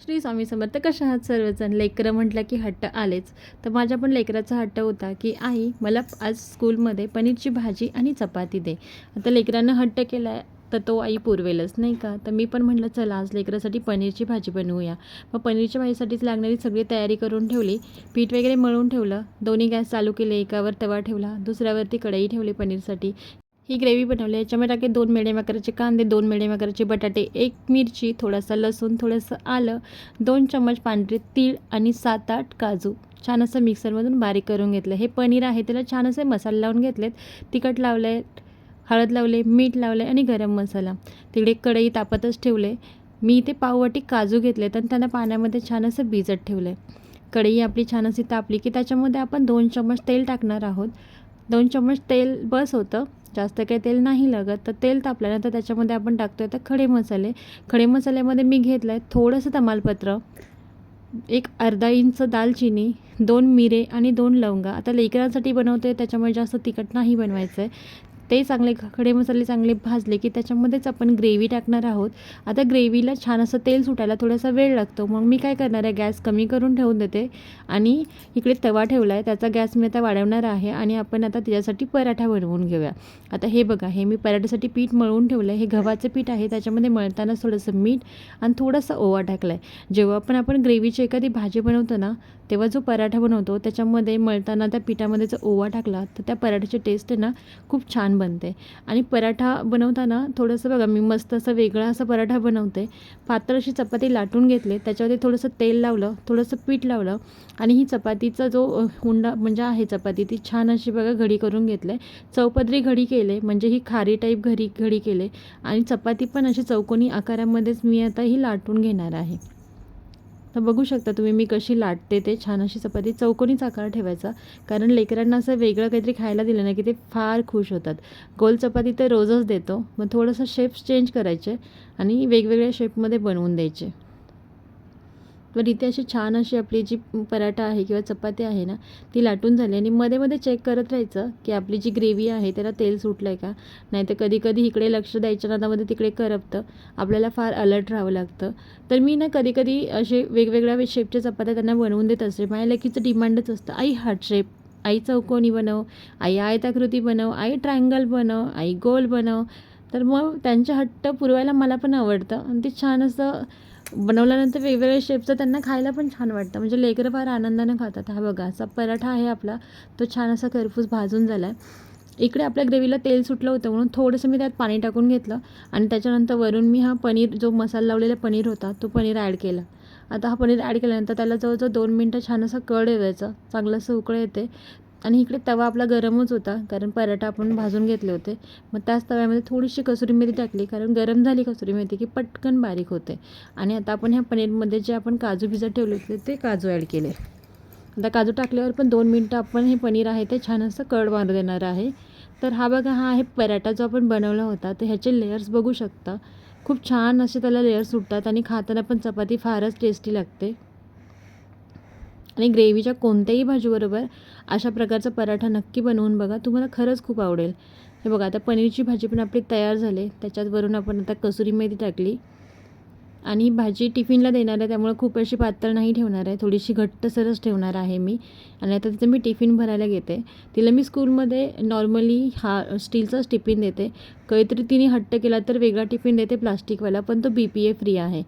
श्री स्वामी समर्थ कशा आहात सर्वजण? लेकरं म्हटलं की हट्ट आलेच. तर माझ्या पण लेकराचा हट्ट होता की आई मला आज स्कूलमध्ये पनीरची भाजी आणि चपाती दे. आता लेकरानं हट्ट केला आहे तर तो आई पुरवेलच नाही का? तर मी पण म्हटलं चला आज लेकरासाठी पनीरची भाजी बनवूया. मग पनीरच्या भाजीसाठीच लागणारी सगळी तयारी करून ठेवली. पीठ वगैरे मळून ठेवलं. दोन्ही गॅस चालू केले. एकावर तवा ठेवला. दुसऱ्यावरती कढई ठेवली पनीरसाठी. ही ग्रेव्ही बनवली याच्यामध्ये टाके दोन मिडियम आकाराचे कांदे दोन मिडियम आकाराचे बटाटे एक मिरची थोडासा लसूण थोडंसं आलं दोन चम्मच पांढरे तीळ आणि सात आठ काजू. छान असं मिक्सरमधून बारीक करून घेतलं. हे पनीर आहे त्याला छान असे मसाले लावून घेतलेत. तिखट लावले हळद लावले मीठ लावले आणि गरम मसाला. तिकडे कढई तापतच ठेवले मी इथे पाववाटी काजू घेतलेत आणि त्यांना पाण्यामध्ये छान असं भिजत ठेवलं कढई आपली छान अशी तापली की त्याच्यामध्ये आपण दोन चम्मच तेल टाकणार आहोत. दोन चम्मच तेल बस होतं. जास्त काही तेल नाही लागत. तर तेल तापल्यानंतर त्याच्यामध्ये आपण टाकतो आहे तर खडे मसाले. खडे मसाल्यामध्ये मी घेतलं आहे थोडंसं तमालपत्र एक अर्धा इंच दालचिनी दोन मिरे आणि दोन लवंगा. आता लेकरांसाठी बनवतो आहे त्याच्यामुळे जास्त तिखट नाही बनवायचं आहे ते चांगले खडे मसाले चांगले भाजले की त्याच्यामध्येच आपण ग्रेव्ही टाकणार आहोत. आता ग्रेव्हीला छान असं तेल सुटायला थोडासा वेळ लागतो. मग मी काय करणार आहे गॅस कमी करून ठेवून देते. आणि इकडे तवा ठेवला आहे त्याचा गॅस मी आता वाढवणार आहे आणि आपण आता त्याच्यासाठी पराठा बनवून घेऊया. आता हे बघा हे मी पराठ्यासाठी पीठ मळून ठेवलं आहे हे गव्हाचं पीठ आहे त्याच्यामध्ये मळताना थोडंसं मीठ आणि थोडासा ओवा टाकला आहे जेव्हा पण आपण ग्रेव्हीची एखादी भाजी बनवतो ना तेव्हा जो पराठा बनवतो त्याच्यामध्ये मळताना त्या पिठामध्ये जर ओवा टाकला तर त्या पराठ्याची टेस्ट आहे ना खूप छान बनते. आणि पराठा बनवताना थोडंसं बघा मी मस्त असं वेगळा असा पराठा बनवते. पातळ अशी चपाती लाटून घेतले त्याच्यामध्ये थोडंसं तेल लावलं थोडंसं पीठ लावलं आणि ही चपातीचा जो हुंडा म्हणजे आहे चपाती ती छान अशी बघा घडी करून घेतले. चौपदरी घडी केले म्हणजे ही खारी टाईप घडी घडी केले. आणि चपाती पण अशी चौकोनी आकारामध्येच मी आता ही लाटून घेणार आहे. तर बघू शकता तुम्ही मी कशी लाटते ते छान अशी चपाती चौकोनीच आकार ठेवायचा. कारण लेकरांना असं वेगळं काहीतरी खायला दिलं ना की ते फार खुश होतात. गोल चपाती तर रोजच देतो मग थोडंसं शेप्स चेंज करायचे आणि वेगवेगळ्या शेपमध्ये बनवून द्यायचे. तर इथे अशी छान अशी आपली जी पराठा आहे किंवा चपाती आहे ना ती लाटून झाली. आणि मध्ये मध्ये चेक करत राहायचं की आपली जी ग्रेव्ही आहे त्याला तेल सुटलं आहे का? नाही तर कधी कधी इकडे लक्ष द्यायच्या नादामध्ये तिकडे करपतं. आपल्याला फार अलर्ट राहावं लागतं. तर मी ना कधी कधी असे वेगवेगळ्या शेपच्या चपात्या त्यांना बनवून देत असते. माझ्या लेकीचं डिमांडच असतं. आई हार्ट शेप आई चौकोनी बनव आई आयताकृती बनव आई ट्रायंगल बनव आई गोल बनव. तर मग त्यांच्या हट्ट पुरवायला मला पण आवडतं. आणि ते छान असं बनवल्यानंतर वेगवेगळ्या शेपचं त्यांना खायला पण छान वाटतं. म्हणजे लेकरं फार आनंदानं खातात. हा बघा असा पराठा आहे आपला. तो छान असा खरपूस भाजून झाला आहे इकडे आपल्या ग्रेव्हीला तेल सुटलं होतं म्हणून थोडंसं मी त्यात पाणी टाकून घेतलं आणि त्याच्यानंतर वरून मी हा पनीर जो मसाला लावलेला पनीर होता तो पनीर ॲड केला. आता हा पनीर ॲड केल्यानंतर त्याला जवळजवळ दोन मिनटं छान असं कळ द्यायचं चांगलं असं उकळं येते आणि इकडे तवा आपला गरमच होता कारण पराठा आपण भाजून घेतले होते. मग त्याच तव्यामध्ये थोडीशी कसुरी मेथी टाकली कारण गरम झाली कसुरी मेथी की पटकन बारीक होते. आणि आता आपण ह्या पनीरमध्ये जे आपण काजू भिजत ठेवले होते ते काजू ॲड केले. आता काजू टाकल्यावर पण दोन मिनटं आपण हे पनीर आहे ते छान असं कड मारू देणार आहे. तर हा बघा हा आहे पराठा जो आपण बनवला होता तर ह्याचे लेयर्स बघू शकता. खूप छान असे त्याला लेयर्स सुटतात आणि खाताना पण चपाती फारच टेस्टी लागते. आणि ग्रेव्हीच्या कोणत्याही भाजीबरोबर अशा प्रकारचा पराठा नक्की बनवून बघा. तुम्हाला खरंच खूप आवडेल. हे बघा आता पनीरची भाजी पण आपली तयार झाली. त्याच्यातवरून आपण आता कसुरी मेथी टाकली. आणि ही भाजी टिफिनला देणार आहे त्यामुळे खूप अशी पातळ नाही ठेवणार आहे. थोडीशी घट्टसरच ठेवणार आहे मी. आणि आता तिचं मी टिफिन भरायला घेते. तिला मी स्कूलमध्ये नॉर्मली हा स्टीलचाच टिफिन देते. काहीतरी तिने हट्ट केला तर वेगळा टिफिन देते प्लास्टिकवाला पण तो बी पी ए फ्री आहे.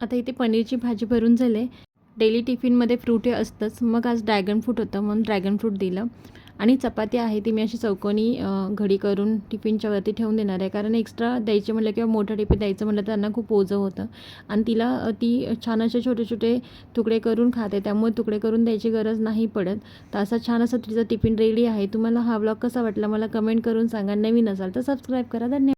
आता इथे पनीरची भाजी भरून झाले. डेली टिफिनमध्ये फ्रूट हे असतंच. मग आज ड्रॅगन फ्रूट होतं म्हणून ड्रॅगन फ्रूट दिलं. आणि चपाती आहे ती मी अशी चौकोनी घडी करून टिफिनच्या वरती ठेवून देणार आहे. कारण एक्स्ट्रा द्यायचे म्हटलं किंवा मोठं टिफिन द्यायचं म्हटलं तर त्यांना खूप ओझं होतं. आणि तिला ती छान असे छोटे छोटे तुकडे करून खाते. त्यामुळे तुकडे करून द्यायची गरज नाही पडत. तर असा छान असं तिचं टिफिन रेडी आहे. तुम्हाला हा ब्लॉग कसा वाटला मला कमेंट करून सांगा. नवीन असाल तर सबस्क्राईब करा. धन्यवाद.